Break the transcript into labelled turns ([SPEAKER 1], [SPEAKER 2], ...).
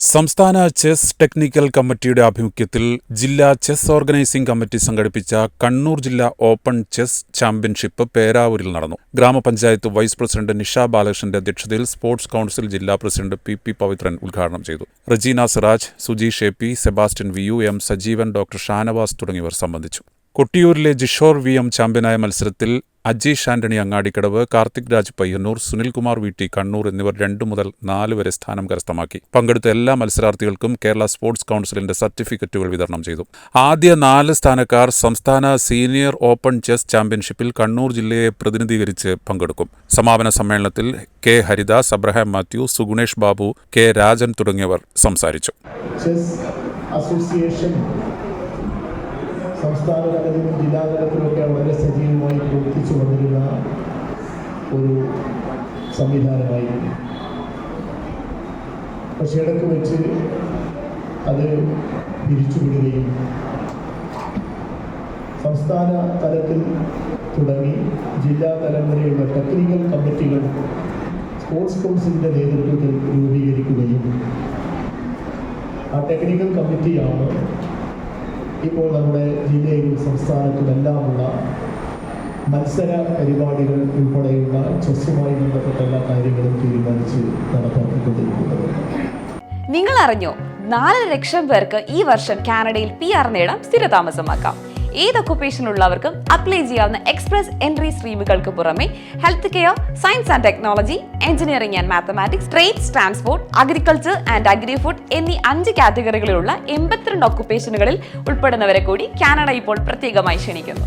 [SPEAKER 1] സംസ്ഥാന chess technical കമ്മിറ്റിയുടെ ആഭിമുഖ്യത്തിൽ ജില്ലാ ചെസ് ഓർഗനൈസിംഗ് കമ്മിറ്റി സംഘടിപ്പിച്ച കണ്ണൂർ ജില്ലാ ഓപ്പൺ ചെസ് ചാമ്പ്യൻഷിപ്പ് പേരാവൂരിൽ നടന്നു. ഗ്രാമപഞ്ചായത്ത് വൈസ് പ്രസിഡന്റ് നിഷ ബാലകൃഷ്ണന്റെ അധ്യക്ഷതയിൽ സ്പോർട്സ് കൌൺസിൽ ജില്ലാ പ്രസിഡന്റ് പി പി പവിത്രൻ ഉദ്ഘാടനം ചെയ്തു. Rajeena Siraj Sujeesh A P Sebastian V U M Sajeevan doctor Shanavas തുടങ്ങിയവർ സംബന്ധിച്ചു. കൊട്ടിയൂരിലെ ജിഷോർ വി എം ചാമ്പ്യനായ മത്സരത്തിൽ അജീഷ് ആന്റണി അങ്ങാടിക്കടവ് കാർത്തിക് രാജ് പയ്യന്നൂർ സുനിൽകുമാർ വി ടി കണ്ണൂർ എന്നിവർ രണ്ടു മുതൽ നാല് വരെ സ്ഥാനം കരസ്ഥമാക്കി. പങ്കെടുത്ത എല്ലാ മത്സരാർത്ഥികൾക്കും കേരള സ്പോർട്സ് കൗൺസിലിന്റെ സർട്ടിഫിക്കറ്റുകൾ വിതരണം ചെയ്തു. ആദ്യ നാല് സ്ഥാനക്കാർ സംസ്ഥാന സീനിയർ ഓപ്പൺ ചെസ് ചാമ്പ്യൻഷിപ്പിൽ കണ്ണൂർ ജില്ലയെ പ്രതിനിധീകരിച്ച് പങ്കെടുക്കും. സമാപന സമ്മേളനത്തിൽ കെ ഹരിദാസ് അബ്രഹാം മാത്യു സുഗുണേഷ് ബാബു കെ രാജൻ തുടങ്ങിയവർ സംസാരിച്ചു.
[SPEAKER 2] അസോസിയേഷൻ സംസ്ഥാന തലത്തിലും ജില്ലാ തലത്തിലുമൊക്കെ ഒരു സംവിധാനമായിരുന്നു പക്ഷേ ഇടയ്ക്ക് വെച്ച് അത് പിരിച്ചുവിടുകയും സംസ്ഥാന തലത്തിൽ തുടങ്ങി ജില്ലാ തലം വരെയുള്ള ടെക്നിക്കൽ കമ്മിറ്റികൾ സ്പോർട്സ് കൗൺസിലിന്റെ നേതൃത്വത്തിൽ രൂപീകരിക്കുകയും ആ ടെക്നിക്കൽ കമ്മിറ്റിയാണ് ഇപ്പോൾ നമ്മുടെ ജില്ലയിലും സംസ്ഥാനത്തുമെല്ലാമുള്ള മത്സര പരിപാടികൾ ഉൾപ്പെടെയുള്ള ചെസ്സുമായി ബന്ധപ്പെട്ട എല്ലാ കാര്യങ്ങളും തീരുമാനിച്ച് നടപ്പാക്കിക്കൊണ്ടിരിക്കുന്നത്.
[SPEAKER 3] നിങ്ങൾ അറിഞ്ഞോ നാല് ലക്ഷം പേർക്ക് ഈ വർഷം കാനഡയിൽ പി ആർ നേടാം സ്ഥിരതാമസമാക്കാം. ഏത് ഒക്കുപേഷനുള്ളവർക്കും അപ്ലൈ ചെയ്യാവുന്ന എക്സ്പ്രസ് എൻട്രി സ്ട്രീമുകൾക്ക് പുറമെ health care science and technology engineering and mathematics trades transport agriculture and agri food എന്നീ അഞ്ച് കാറ്റഗറികളിലുള്ള എൺപത്തിരണ്ട് ഒക്കുപേഷനുകളിൽ ഉൾപ്പെടുന്നവരെ കൂടി കാനഡ ഇപ്പോൾ പ്രത്യേകമായി ക്ഷണിക്കുന്നു.